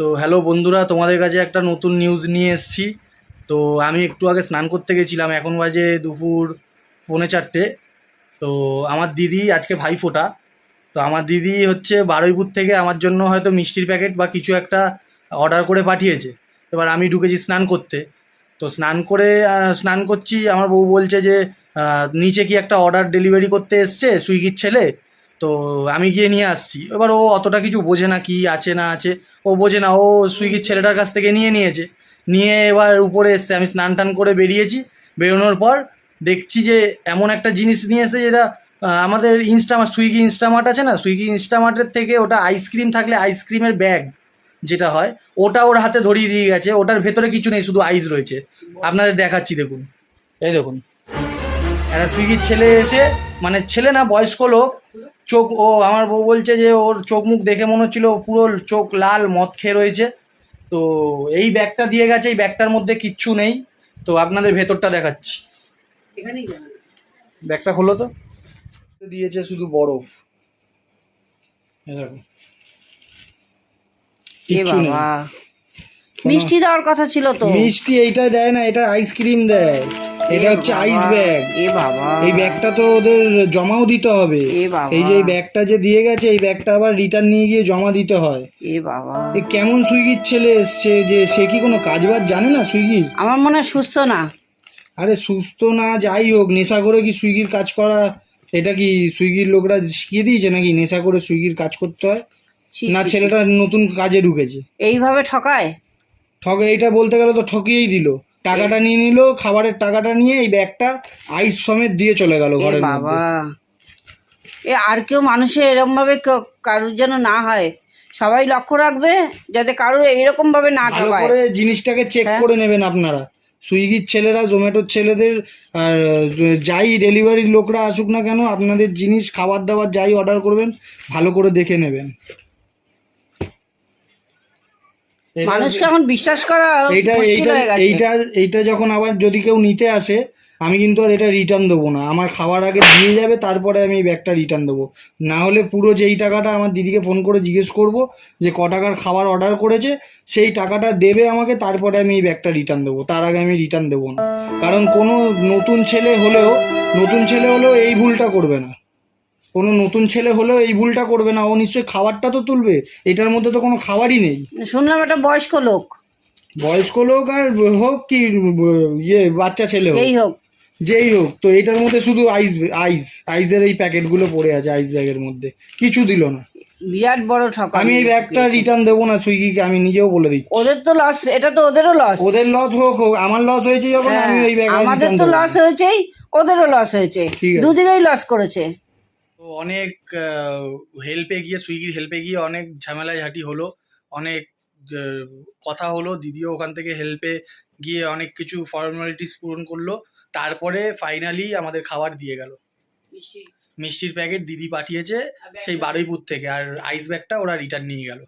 তো হ্যালো বন্ধুরা, তোমাদের কাছে একটা নতুন নিউজ নিয়ে এসেছি। তো আমি একটু আগে স্নান করতে গেছিলাম, এখন বাজে দুপুর পৌনে চারটে। তো আমার দিদি আজকে ভাইফোঁটা। তো আমার দিদি হচ্ছে বারুইপুর থেকে আমার জন্য হয়তো মিষ্টির প্যাকেট বা কিছু একটা অর্ডার করে পাঠিয়েছে। এবার আমি ঢুকেছি স্নান করতে। তো স্নান করে স্নান করছি, আমার বউ বলছে যে নিচে কি একটা অর্ডার ডেলিভারি করতে এসছে, সুইগির ছেলে? তো আমি গিয়ে নিয়ে আসছি। এবার ও অতটা কিছু বোঝে না কি আছে না আছে। ও বোঝে না, ও সুইগির ছেলেটার কাছ থেকে নিয়ে নিয়েছে। নিয়ে এবার উপরে এসছে, আমি স্নান টান করে বেরিয়েছি। বেরোনোর পর দেখছি যে এমন একটা জিনিস নিয়ে এসে যেটা আমাদের ইনস্টামার্ট, সুইগি ইনস্টামার্ট আছে না? সুইগি ইনস্টামার্টের থেকে ওটা আইসক্রিম থাকলে আইসক্রিমের ব্যাগ যেটা হয়, ওটা ওর হাতে ধরিয়ে দিয়ে গেছে। ওটার ভেতরে কিছু নেই, শুধু আইস রয়েছে। আপনাদের দেখাচ্ছি, দেখুন। এই দেখুন। একটা সুইগির ছেলে এসে মানে ছেলে না বয়স্ক লোক চোখ ও আমার বউ বলছে যে ওর চোখ মুখ দেখে মনে হচ্ছিল পুরো চোখ লাল মদ খেয়ে রয়েছে। তো এই ব্যাগটা দিয়ে গেছে এই ব্যাগটার মধ্যে কিচ্ছু নেই। তো আপনাদের ভেতরটা দেখাচ্ছি। ব্যাগটা হলো তো। দিয়েছে শুধু বরফ। মিষ্টি দেওয়ার কথা ছিল তো। মিষ্টি এইটা দেয় না এটা আইসক্রিম দেয়। এটা হচ্ছে আইস ব্যাগ এ বাবা। এই ব্যাগটা তো ওদের জমাও দিতে হবে। এ বাবা। এই যে এই ব্যাগটা যে দিয়ে গেছে এই ব্যাগটা আবার রিটার্ন নিয়ে গিয়ে জমা দিতে হয়। এ বাবা। এ কেমন সুইগির ছেলে এসছে যে সে কি কোনো কাজ বাজ জানে না সুইগির আমার মনে হয় সুস্থ না। আরে সুস্থ না যাই হোক নেশা করে কি সুইগির কাজ করা এটা কি সুইগির লোকরা শিখিয়ে দিয়েছে নাকি নেশা করে সুইগির কাজ করতে হয়? ছি, না ছি, ছি। ছেলেটা নতুন কাজে ঢুকেছে। এইভাবে ঠকায়? ঠকে এইটা বলতে গেলে তো ঠকিয়েই দিল। টাকাটা নিয়ে নিল খাবারের টাকাটা নিয়ে এই ব্যাগটা আইস সমেত দিয়ে চলে গেল ঘরের বাবা। এ আর কেউ মানুষের এরকম ভাবে কারুর যেন না হয়। সবাই লক্ষ্য রাখবে যাতে কারোর এইরকম ভাবে না ভালো করে জিনিসটাকে চেক হ্যাঁ। করে নেবেন আপনারা। সুইগির ছেলেরা জোম্যাটোর ছেলেদের আর যাই ডেলিভারির লোকরা আসুক না কেন আপনাদের জিনিস খাবার দাবার যাই অর্ডার করবেন ভালো করে দেখে নেবেন। মানুষকে এখন বিশ্বাস করা এইটা মুশকিল এইটা এইটা এইটা যখন আবার যদি কেউ নিতে আসে আমি কিন্তু আর এটা রিটার্ন দেবো না। আমার খাওয়ার আগে দিয়ে যাবে তারপরে আমি এই ব্যাগটা রিটার্ন দেবো। না হলে পুরো যেই টাকাটা আমার দিদিকে ফোন করে জিজ্ঞেস করব যে ক টাকার খাবার অর্ডার করেছে সেই টাকাটা দেবে আমাকে তারপরে আমি এই ব্যাগটা রিটার্ন দেবো। তার আগে আমি রিটার্ন দেবো না। কারণ কোনো নতুন ছেলে হলেও নতুন ছেলে হলেও এই ভুলটা করবে না। কোনো নতুন ছেলে হলেও এই ভুলটা করবে না ও নিশ্চয়ই খাবারটা তো তুলবে এটার মধ্যে তো কোনো খাবারই নেই। শুনলাম একটা বয়স্ক লোক। বয়স্ক লোক আর হোক কি ইয়ে বাচ্চা ছেলে হোক। যেই হোক। যেই হোক তো এটার মধ্যে শুধু আইস আইস আইসের এই প্যাকেটগুলো পড়ে আছে আইস ব্যাগের মধ্যে কিছু দিল না। বিরাট বড় ঠকা আমি এই ব্যাগটা রিটার্ন দেবো না সুইগিকে আমি নিজেও বলে দিচ্ছি। ওদের তো লস এটা তো ওদেরও লস ওদের লস হোক হোক আমার লস হয়েছে যখন আমি এই ব্যাগ হ্যাঁ, আমাদের তো লস হয়েছেই ওদেরও লস হয়েছে। দুদিকেই লস করেছে। তো অনেক হেল্পে গিয়ে সুইগির হেল্পে গিয়ে অনেক ঝামেলা ঝাঁটি হলো। অনেক কথা হলো দিদিও ওখান থেকে হেল্পে গিয়ে অনেক কিছু ফর্মালিটিস পূরণ করল। তারপরে ফাইনালি আমাদের খাবার দিয়ে গেল। মিষ্টির প্যাকেট দিদি পাঠিয়েছে সেই বারুইপুর থেকে আর আইস ব্যাগটা ওরা রিটার্ন নিয়ে গেল।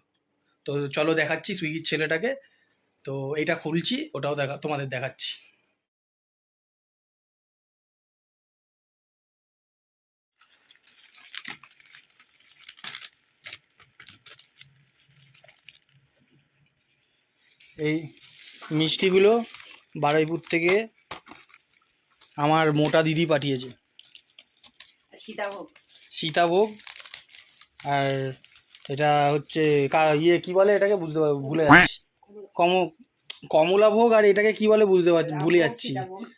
তো চলো দেখাচ্ছি সুইগির ছেলেটাকে। তো এটা খুলছি ওটাও দেখা তোমাদের দেখাচ্ছি। এই মিষ্টিগুলো বারুইপুর থেকে আমার মোটা দিদি পাঠিয়েছে। সীতাভোগ। সীতাভোগ আর এটা হচ্ছে কা- ইয়ে কি বলে এটাকে বুঝতে পার- ভুলে যাচ্ছি। কম কমলা ভোগ আর এটাকে কি বলে বুঝতে পারছি ভুলে যাচ্ছি।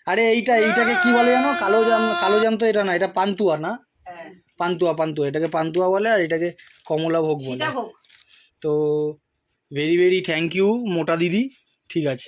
আরে এইটা এইটাকে কি বলে জানো? কালো জাম কালো জাম তো এটা না এটা পান্তুয়া না? হ্যাঁ। পান্তুয়া পান্তুয়া এটাকে পান্তুয়া বলে আর এটাকে কমলা ভোগ বলে তো ভেরি ভেরি থ্যাংক ইউ মোটা দিদি। ঠিক আছে।